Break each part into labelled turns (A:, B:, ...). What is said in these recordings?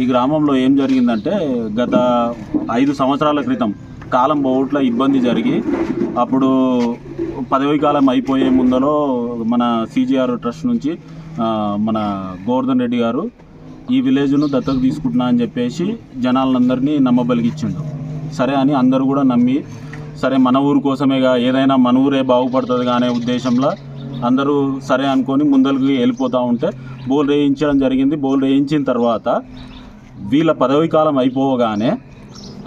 A: ఈ గ్రామంలో ఏం జరిగిందంటే గత ఐదు సంవత్సరాల క్రితం కాలం బోట్ల ఇబ్బంది జరిగి అప్పుడు పదవి కాలం అయిపోయే ముందలో మన సీజీఆర్ ట్రస్ట్ నుంచి మన గోవర్ధన్ రెడ్డి గారు ఈ విలేజ్ను దత్తత తీసుకుంటున్నా అని చెప్పేసి జనాలందరినీ నమ్మబలిగించిండు సరే అని అందరూ కూడా నమ్మి సరే మన ఊరు కోసమేగా ఏదైనా మన ఊరే బాగుపడుతుంది అనే ఉద్దేశంలో అందరూ సరే అనుకొని ముందరికి వెళ్ళిపోతూ ఉంటే బోల్ వేయించడం జరిగింది. బోల్ వేయించిన తర్వాత వీళ్ళ పదవి కాలం అయిపోగానే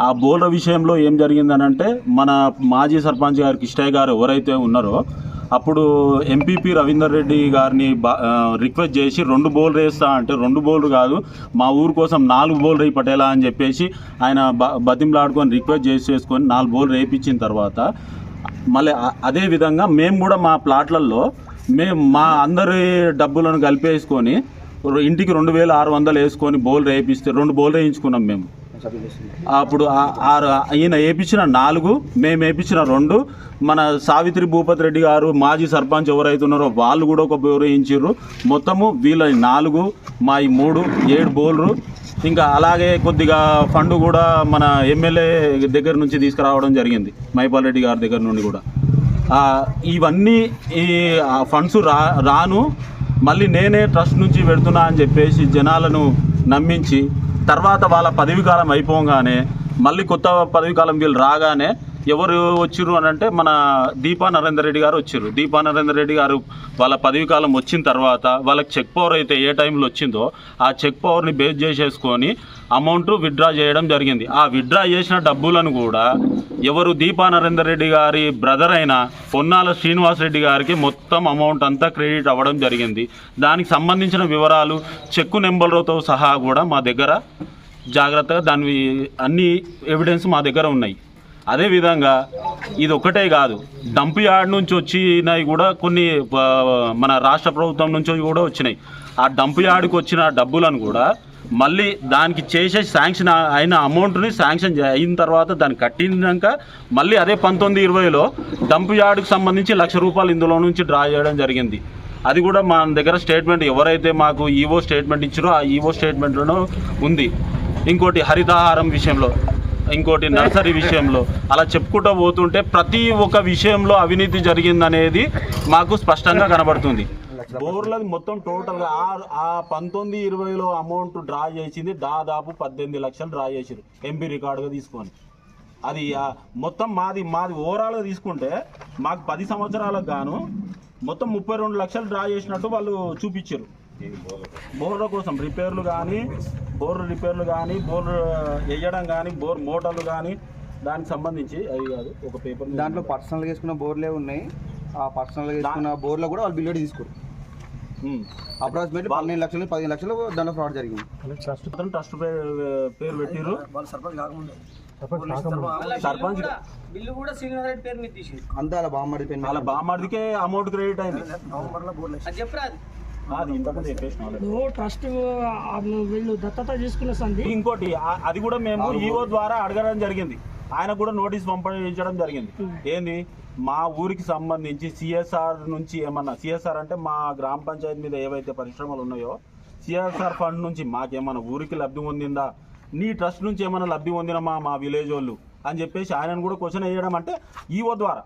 A: ఆ బోల్ర విషయంలో ఏం జరిగిందనంటే మన మాజీ సర్పంచ్ గారు కిష్టయ్య గారు ఎవరైతే ఉన్నారో అప్పుడు ఎంపీపీ రవీందర్ రెడ్డి గారిని బా రిక్వెస్ట్ చేసి రెండు బోల్ వేస్తా అంటే రెండు బౌలర్ కాదు మా ఊరు కోసం నాలుగు బోల్ రేయి అని చెప్పేసి ఆయన బ బతిమలాడుకొని రిక్వెస్ట్ చేసి చేసుకొని నాలుగు బోల్ రేపించిన తర్వాత మళ్ళీ అదే విధంగా మేము కూడా మా ప్లాట్లలో మేము మా అందరి డబ్బులను కలిపేసుకొని ఇంటికి రెండు వేల ఆరు వందలు వేసుకొని బోల్ వేయిస్తే రెండు బోల్ వేయించుకున్నాం మేము. అప్పుడు ఆరు ఈయన వేయించిన నాలుగు మేము వేయించిన రెండు మన సావిత్రి భూపతి రెడ్డి గారు మాజీ సర్పంచ్ ఎవరైతే ఉన్నారో వాళ్ళు కూడా ఒక బోర్ వేయించారు మొత్తము వీళ్ళ నాలుగు మా ఈ మూడు ఏడు బౌలరు ఇంకా అలాగే కొద్దిగా ఫండ్ కూడా మన ఎమ్మెల్యే దగ్గర నుంచి తీసుకురావడం జరిగింది మైపాల్ రెడ్డి గారి దగ్గర నుండి కూడా. ఇవన్నీ ఈ ఫండ్స్ రా రాను మళ్ళీ నేనే ట్రస్ట్ నుంచి పెడుతున్నా అని చెప్పేసి జనాలను నమ్మించి తర్వాత వాళ్ళ పదవీకాలం అయిపోగానే మళ్ళీ కొత్త పదవి కాలం వీళ్ళు రాగానే ఎవరు వచ్చిర్రు అని అంటే మన దీపా నరేందర్ రెడ్డి గారు వచ్చారు దీపా నరేందర్ రెడ్డి గారు వాళ్ళ పదవి కాలం వచ్చిన తర్వాత వాళ్ళకి చెక్ పవర్ అయితే ఏ టైంలో వచ్చిందో ఆ చెక్ పవర్ని బేస్ చేసేసుకొని అమౌంట్ విత్డ్రా చేయడం జరిగింది. ఆ విత్డ్రా చేసిన డబ్బులను కూడా ఎవరు దీపా నరేందర్ రెడ్డి గారి బ్రదర్ అయిన పొన్నాల శ్రీనివాస్ రెడ్డి గారికి మొత్తం అమౌంట్ అంతా క్రెడిట్ అవ్వడం జరిగింది. దానికి సంబంధించిన వివరాలు చెక్కు నెంబర్లతో సహా కూడా మా దగ్గర జాగ్రత్తగా దాని అన్ని ఎవిడెన్స్ మా దగ్గర ఉన్నాయి. అదేవిధంగా ఇది ఒక్కటే కాదు. డంప్ యార్డ్ నుంచి వచ్చినవి కూడా కొన్ని మన రాష్ట్ర ప్రభుత్వం నుంచి కూడా వచ్చినాయి. ఆ డంప్ యార్డ్కి వచ్చిన డబ్బులను కూడా మళ్ళీ దానికి చేసే శాంక్షన్ అయిన అమౌంట్ని శాంక్షన్ అయిన తర్వాత దాన్ని కట్టినాక మళ్ళీ అదే పంతొమ్మిది ఇరవైలో డంప్ యార్డ్కి సంబంధించి లక్ష రూపాయలు ఇందులో నుంచి డ్రా చేయడం జరిగింది. అది కూడా మన దగ్గర స్టేట్మెంట్ ఎవరైతే మాకు ఈవో స్టేట్మెంట్ ఇచ్చారో ఆ ఈవో స్టేట్మెంట్లోనూ ఉంది. ఇంకోటి హరితాహారం విషయంలో. ఇంకోటి నర్సరీ విషయంలో. అలా చెప్పుకుంటూ పోతుంటే ప్రతి ఒక్క విషయంలో అవినీతి జరిగిందనేది మాకు స్పష్టంగా కనబడుతుంది. బోర్లది మొత్తం టోటల్గా ఆ ఆ పంతొమ్మిది ఇరవైలో అమౌంట్ డ్రా చేసింది దాదాపు పద్దెనిమిది లక్షలు డ్రా చేసారు ఎంపీ రికార్డుగా తీసుకొని. అది మొత్తం మాది మాది ఓవరాల్గా తీసుకుంటే మాకు పది సంవత్సరాలకు గాను మొత్తం ముప్పై రెండు లక్షలు డ్రా చేసినట్టు వాళ్ళు చూపించారు బోర్ల కోసం రిపేర్లు కానీ బోర్ రిపేర్లు కానీ బోర్ వేయడం కానీ బోర్ మోటార్లు కానీ దానికి సంబంధించి అది కాదు ఒక పేపర్
B: దాంట్లో పర్సనల్గా వేసుకున్న బోర్లే ఉన్నాయి. ఆ పర్సనల్గా వేసుకున్న బోర్లో కూడా వాళ్ళు బిల్లు తీసుకోరు. అప్రాక్సిమేట్లీ పన్నెండు లక్షలు పదిహేను లక్షలు దాంట్లో ఫ్రాడ్ జరిగింది.
A: అతను ట్రస్ట్ పేరు పేరు పెట్టిర్రు. సర్పంచ్
C: బిల్లు కూడా పేరు మీద తీసి
B: అంతా అలా బామ్మడి
A: వాళ్ళ బామ్మడికే అమౌంట్ క్రెడిట్ అయింది.
C: అది చెప్పరా
D: నువ్వు ట్రస్ట్ వీళ్ళు దత్తత తీసుకున్న సంది
A: ఇంకోటి అది కూడా మేము ఈఓ ద్వారా అడగడం జరిగింది. ఆయన కూడా నోటీస్ పంపించడం జరిగింది. ఏంది? మా ఊరికి సంబంధించి సిఎస్ఆర్ నుంచి ఏమన్నా సిఎస్ఆర్ అంటే మా గ్రామ పంచాయతీ మీద ఏవైతే పరిశ్రమలు ఉన్నాయో సిఎస్ఆర్ ఫండ్ నుంచి మాకేమన్నా ఊరికి లబ్ధి పొందిందా? నీ ట్రస్ట్ నుంచి ఏమైనా లబ్ధి పొందినమా మా విలేజ్ వాళ్ళు? అని చెప్పేసి ఆయనను కూడా క్వశ్చన్ వేయడం అంటే ఈఓ ద్వారా.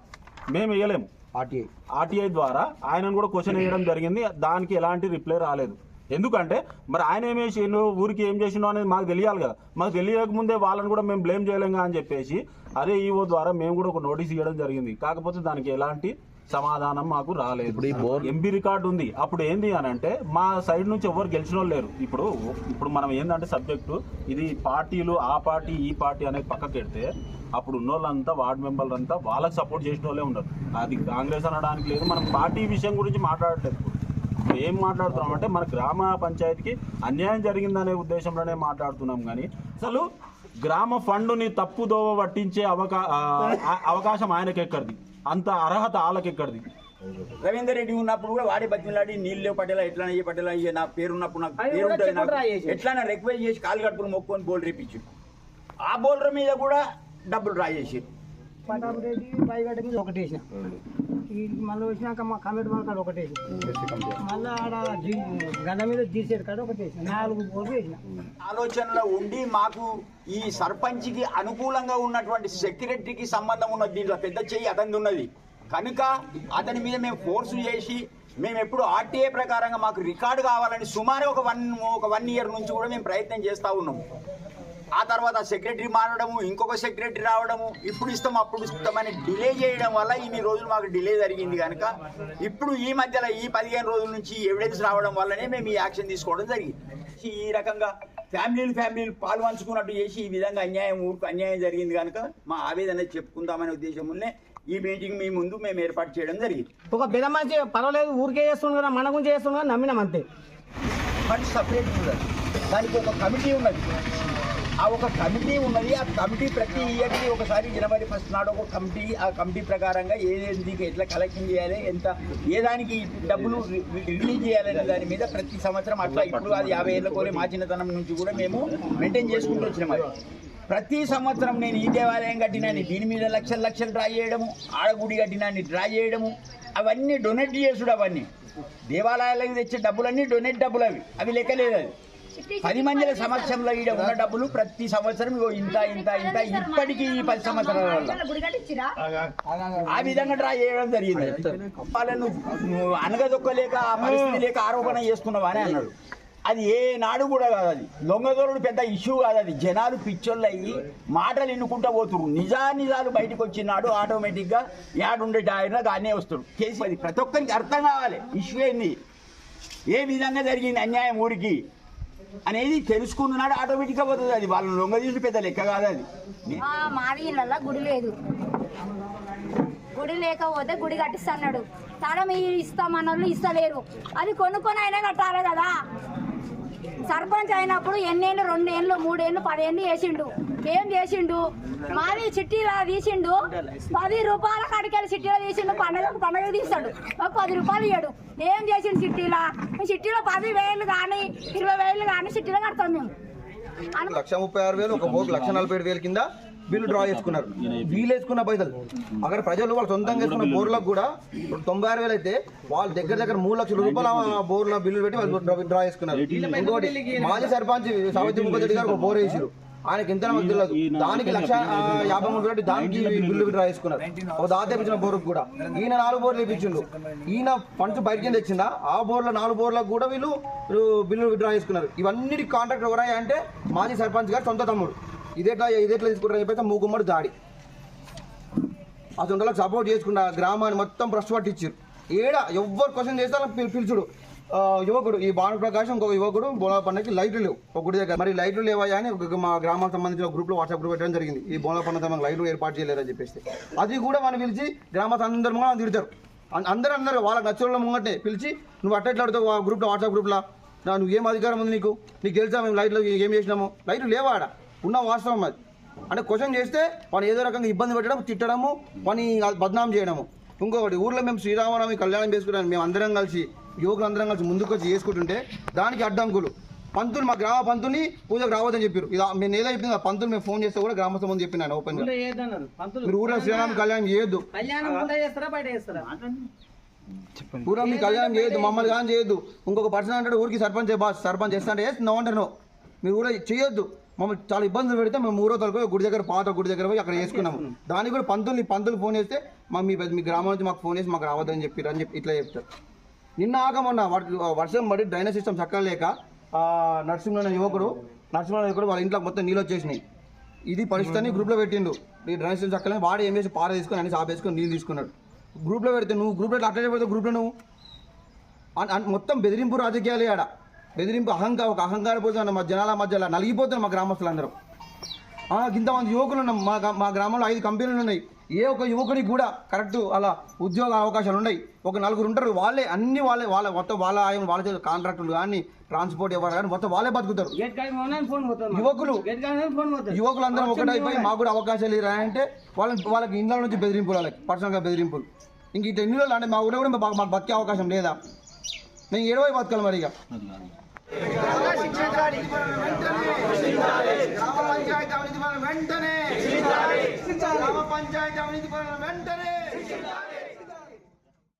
A: మేము వేయలేము.
B: ఆర్టీఐ.
A: ఆర్టీఐ ద్వారా ఆయనను కూడా క్వశ్చన్ వేయడం జరిగింది. దానికి ఎలాంటి రిప్లై రాలేదు. ఎందుకంటే మరి ఆయన ఏం చేసిండు? ఊరికి ఏం చేసిండో అనేది మాకు తెలియాలి కదా. మాకు తెలియక ముందే వాళ్ళని కూడా మేము బ్లేమ్ చేయలేం అని చెప్పేసి అదే ఈఓ ద్వారా మేము కూడా ఒక నోటీస్ ఇవ్వడం జరిగింది. కాకపోతే దానికి ఎలాంటి సమాధానం మాకు రాలేదు. ఎంపీ రికార్డు ఉంది. అప్పుడు ఏంది అని అంటే మా సైడ్ నుంచి ఎవరు గెలిచిన లేరు. ఇప్పుడు ఇప్పుడు మనం ఏంటంటే సబ్జెక్టు ఇది పార్టీలు ఆ పార్టీ ఈ పార్టీ అనేది పక్కకి పెడితే అప్పుడు ఉన్న వాళ్ళంతా వార్డు మెంబర్లు అంతా వాళ్ళకి సపోర్ట్ చేసిన వాళ్ళే ఉన్నారు అది కాంగ్రెస్ అనడానికి లేదు. మనం పార్టీ విషయం గురించి మాట్లాడట్లేదు. ఇప్పుడు ఏం మాట్లాడుతున్నాం అంటే మన గ్రామ పంచాయతీకి అన్యాయం జరిగిందనే ఉద్దేశంలోనే మాట్లాడుతున్నాం కానీ అసలు గ్రామ ఫండ్ని తప్పుదోవ పట్టించే అవకా అవకాశం ఆయనకి ఎక్కడిది అంత అర్హత వాళ్ళకి ఎక్కడిది
E: రవీందర్ రెడ్డి ఉన్నప్పుడు కూడా వాడే బతిమలాడి నీళ్ళు పట్టేలా ఎట్లా ఏ పట్టేలా ఇయ్య నా పేరు ఉన్నప్పుడు నాకు పేరు ఉంటుంది నాకు. ఎట్లా రిక్వెస్ట్ చేసి కాలు కట్టుకుని మొక్కుకొని బోల్ రేపించు ఆ బౌలర్ మీద కూడా డబ్బులు డ్రా చేసి
F: పటాపు రెడ్డి పైగడ్డ మీద ఒకటి వేసిన. ఈ మళ్ళీ వచ్చినాక మా కమిటీ వాళ్ళ కాడ ఒకటి వేసిన. మళ్ళీ ఆడ గడ్డ మీద కాడ ఒకటి వేసిన. నాలుగు వేసిన.
E: ఆలోచనలో ఉండి మాకు ఈ సర్పంచ్కి అనుకూలంగా ఉన్నటువంటి సెక్రటరీకి సంబంధం ఉన్న దీంట్లో పెద్ద చెయ్యి అతనిది ఉన్నది. కనుక అతని మీద మేము ఫోర్స్ చేసి మేము ఎప్పుడు ఆర్టీఏ ప్రకారంగా మాకు రికార్డు కావాలని సుమారు ఒక వన్ ఒక వన్ ఇయర్ నుంచి కూడా మేము ప్రయత్నం చేస్తూ ఉన్నాం. ఆ తర్వాత సెక్రటరీ మారడము ఇంకొక సెక్రటరీ రావడము ఇప్పుడు ఇస్తాం అప్పుడు ఇస్తామని డిలే చేయడం వల్ల ఇన్ని రోజులు మాకు డిలే జరిగింది కనుక ఇప్పుడు ఈ మధ్యలో ఈ పదిహేను రోజుల నుంచి ఎవిడెన్స్ రావడం వల్లనే మేము ఈ యాక్షన్ తీసుకోవడం జరిగింది. ఈ రకంగా ఫ్యామిలీలు ఫ్యామిలీలు పాలు పంచుకున్నట్టు చేసి ఈ విధంగా అన్యాయం ఊరికి అన్యాయం జరిగింది కనుక మా ఆవేదన చెప్పుకుందామనే ఉద్దేశంలోనే ఈ మీటింగ్ మీ ముందు మేము ఏర్పాటు చేయడం జరిగింది.
F: ఒక పెద్ద మనిషి పర్వాలేదు ఊరికే చేస్తుంది కదా మన గురించి చేస్తుంది కదా నమ్మినాం అంతే.
E: ఫండ్ సపరేట్ దానికి ఒక కమిటీ ఉన్నది. ఆ ఒక కమిటీ ఉన్నది. ఆ కమిటీ ప్రతి ఇయర్కి ఒకసారి జనవరి ఫస్ట్ నాడు ఒక కమిటీ ఆ కమిటీ ప్రకారంగా ఏదేంటికి ఎట్లా కలెక్షన్ చేయాలి ఎంత ఏ దానికి డబ్బులు రిలీజ్ చేయాలనే దాని మీద ప్రతి సంవత్సరం అట్లా ఇప్పుడు అది యాభై ఏళ్ళ కోరి మా చిన్నతనం నుంచి కూడా మేము మెయింటైన్ చేసుకుంటూ వచ్చినాం అది. ప్రతి సంవత్సరం నేను ఈ దేవాలయం కట్టినాన్ని దీని మీద లక్షలు లక్షలు డ్రా చేయడము ఆడగుడి కట్టినాన్ని డ్రా చేయడము అవన్నీ డొనేట్ చేసుడు అవన్నీ. దేవాలయాలకు తెచ్చే డబ్బులన్నీ డొనేట్ డబ్బులు అవి. అవి లెక్కలేదు అది పది మందిల సమక్షంలో ఈడ ఉన్న డబ్బులు ప్రతి సంవత్సరం ఇంత ఇంత ఇంత ఇప్పటికీ ఈ పది సంవత్సరాల వల్ల ఆ విధంగా డ్రా చేయడం జరిగింది. వాళ్ళను అనగదొక్కలేక పరిస్థితి లేక ఆరోపణ చేస్తున్నావా అని అన్నాడు. అది ఏ నాడు కూడా కాదు అది. దొంగదొరుడు పెద్ద ఇష్యూ కాదు అది. జనాలు పిచ్చోళ్ళు అయ్యి మాటలు ఎన్నుకుంటా పోతురు నిజా నిజాలు బయటకు వచ్చినాడు ఆటోమేటిక్గా యాడుండే ఆయన గానే వస్తాడు కేసు ప్రతి ఒక్కరికి అర్థం కావాలి. ఇష్యూ ఏంది? ఏ విధంగా జరిగింది అన్యాయం ఊరికి? అనేది తెలుసుకున్నాడు ఆటోమేటిక్గా పోతుంది అది. వాళ్ళని లొంగ తీసి పెద్ద లెక్క కాదు అది.
G: మాది ఇళ్ళల్లో గుడి లేదు. గుడి లేకపోతే గుడి కట్టిస్తాడు తడం ఇస్తామన్న వాళ్ళు ఇస్తలేరు. అది కొనుక్కొని అయినా కట్టాలి కదా. సర్పంచ్ అయినప్పుడు ఎన్నేళ్ళు రెండేళ్ళు మూడేళ్ళు పదేళ్ళు వేసిండు. ఏం చేసిండు? మాది చిట్టీలా తీసిండు. పది రూపాయల కడికెళ్ళి చిట్టీలో తీసిండు. పండగ పండగ తీస్తాడు. ఒక పది రూపాయలు ఇయ్యాడు. ఏం చేసిండు చిట్టీలా? చిట్టీలో పది వేలు కానీ ఇరవై వేలు కానీ చిట్టీలో కడతాం మేము.
B: లక్ష ముప్పై ఆరు వేలు ఒక బోర్డు లక్ష నలభై ఏడు వేలు కింద బిల్లు డ్రా చేసుకున్నారు. వీళ్ళు వేసుకున్న పైసలు. అక్కడ ప్రజలు వాళ్ళు సొంతంగా వేసుకున్న బోర్లకు కూడా తొంభై ఆరు వేలు అయితే వాళ్ళు దగ్గర దగ్గర మూడు లక్షల రూపాయలు బోర్ల బిల్లు పెట్టి వాళ్ళు డ్రా- చేసుకున్నారు. ఇంకోటి మాజీ సర్పంచ్ సావిత్రి ముఖరెడ్డి గారు బోర్ వేసారు. ఆయనకి ఎంత మాకు తెలియదు. దానికి లక్ష యాభై మూడు వేలు దానికి బిల్లు డ్రా చేసుకున్నారు. ఒక దాత ఇప్పించిన బోర్కు కూడా. ఈయన నాలుగు బోర్లు ఇప్పించిండు ఈయన ఫండ్స్ బయటకి తెచ్చిందా ఆ బోర్ల నాలుగు బోర్లకు కూడా వీళ్ళు వీళ్ళు బిల్లు డ్రా చేసుకున్నారు. ఇవన్నీ కాంట్రాక్ట్ ఎవరాయి అంటే మాజీ సర్పంచ్ గారు సొంత తమ్ముడు. ఇదేట్లా ఇదేట్లా తీసుకుంటారని చెప్పేసి మూకుమ్మడి దాడి. అతను సపోర్ట్ చేసుకున్న గ్రామాన్ని మొత్తం ప్రశ్న పట్టించారు ఏడ ఎవ్వరు క్వశ్చన్ చేస్తే పిలిచుడు. పిలుచుడు యువకుడు ఈ భాను ప్రకాశం ఇంకొక యువకుడు బోలా పండుగకి లైట్లు లేవు. ఒకటి దగ్గర. మరి లైట్లు లేవాయా అని ఒక మా గ్రామానికి సంబంధించిన గ్రూప్లో వాట్సాప్ గ్రూప్ పెట్టడం జరిగింది. ఈ బోలా పండుగ మనకు లైట్లు ఏర్పాటు చేయలేదని చెప్పేసి. అది కూడా మనం పిలిచి గ్రామ అందరూ మనం తిడతారు. అందరూ అందరూ వాళ్ళకి నచ్చిన వాళ్ళ ముంగటే పిలిచి నువ్వు అట్ట ఎట్లా అడుగుతావు ఆ గ్రూప్లో వాట్సాప్ గ్రూప్లో నువ్వు ఏం అధికారం ఉంది నీకు? నీకు తెలుసా మేము లైట్లు ఏం చేసినాము? లైట్లు లేవా ఆడ? ఉన్న వాస్తవం అది. అంటే క్వశ్చన్ చేస్తే వాడిని ఏదో రకంగా ఇబ్బంది పెట్టడం తిట్టడము వాని బద్నాం చేయడము. ఇంకొకటి ఊర్లో మేము శ్రీరామనవమి కళ్యాణం చేసుకున్నాం మేము అందరం కలిసి యువకులు అందరం కలిసి ముందుకు వచ్చి చేసుకుంటుంటే దానికి అడ్డంకులు. పంతులు మా గ్రామ పంతుని పూజకు రావద్దని చెప్పారు. ఇది మేము ఏదో చెప్పింది ఆ పంతులు మేము ఫోన్ చేస్తే కూడా గ్రామస్థ ముందు చెప్పినాను ఓపెన్గా.
F: ఏదన్నారు పంతులు
B: మీరు ఊర్లో శ్రీరామ కళ్యాణం చేయొద్దు.
F: కళ్యాణం కూడా చేస్తారా బయట చేస్తారా?
B: ఊరా మీ కళ్యాణం చేయొద్దు మమ్మల్ని కానీ చేయొద్దు. ఇంకొక పర్సన్ అంటాడు ఊరికి సర్పంచ్ బాస్ సర్పంచ్ చేస్తా అంటే నో అంటే నో మీరు ఊళ్ళో చేయొద్దు. మమ్మల్ని చాలా ఇబ్బందులు పెడితే మేము ఊరో తలకు గుడి దగ్గర పాత గుడి దగ్గర పోయి అక్కడ చేసుకున్నాము దానికి కూడా పంతులు పంతులు ఫోన్ చేస్తే మా మీ పెద్ద- మీ గ్రామం నుంచి మాకు ఫోన్ చేసి మాకు రావద్దని చెప్పి అని చెప్పి ఇట్లా చెప్తారు. నిన్న ఆక మొన్న వర్షం పడి డ్రైనేజ్ సిస్టమ్ చక్కగా లేక నరసింహ అనే యువకుడు నరసింహ అనే యువకుడు వాళ్ళ ఇంట్లో మొత్తం నీళ్ళు వచ్చేసినాయి. ఇది పరిస్థితి అని గ్రూప్లో పెట్టిండు. ఈ డ్రైనేజ్ సిస్టమ్ చక్కగా వాడు ఏం చేసి పార తీసుకొని అన్ని సాపేసుకొని నీళ్ళు తీసుకున్నాడు. గ్రూప్లో పెడితే నువ్వు గ్రూప్లో అట్లా పెడితే గ్రూప్లో నువ్వు? అన్- అన్- మొత్తం బెదిరింపు రాజకీయాలే ఆడ. బెదిరింపు అహంకార ఒక అహంకారపోతున్న మా జనాల మధ్యలో నలిగిపోతున్నారు మా గ్రామస్తులందరూ. ఆ, ఇంతమంది యువకులు ఉన్నాం మా మా గ్రామంలో ఐదు కంపెనీలు ఉన్నాయి. ఏ ఒక్క యువకుడికి కూడా కరెక్ట్ అలా ఉద్యోగ అవకాశాలు ఉన్నాయి. ఒక నలుగురు ఉంటారు. వాళ్ళే అన్ని వాళ్ళే వాళ్ళ మొత్తం వాళ్ళ ఆయన వాళ్ళ చేత కాంట్రాక్టులు కానీ ట్రాన్స్పోర్ట్ ఎవరు కానీ మొత్తం వాళ్ళే బతుకుతారు. యువకులు
F: పోతుంది
B: యువకులందరం ఒకటైపోయి మాకు కూడా అవకాశాలు ఇరా అంటే వాళ్ళని వాళ్ళకి ఇంట్లో నుంచి బెదిరింపులు వాళ్ళకి పర్సనల్గా బెదిరింపులు. ఇంక ఇట్లా ఎన్ని రోజులు అంటే మా ఊళ్ళో కూడా మాకు మాకు బతికే అవకాశం లేదా? మేము ఏడవై బతకాలి మరి ఇక. గ్రామ పంచాయతీ అవినీతి పరులను వెంటనే గ్రామ పంచాయతీ పంచాయతీ అవినీతి పనులను వెంటనే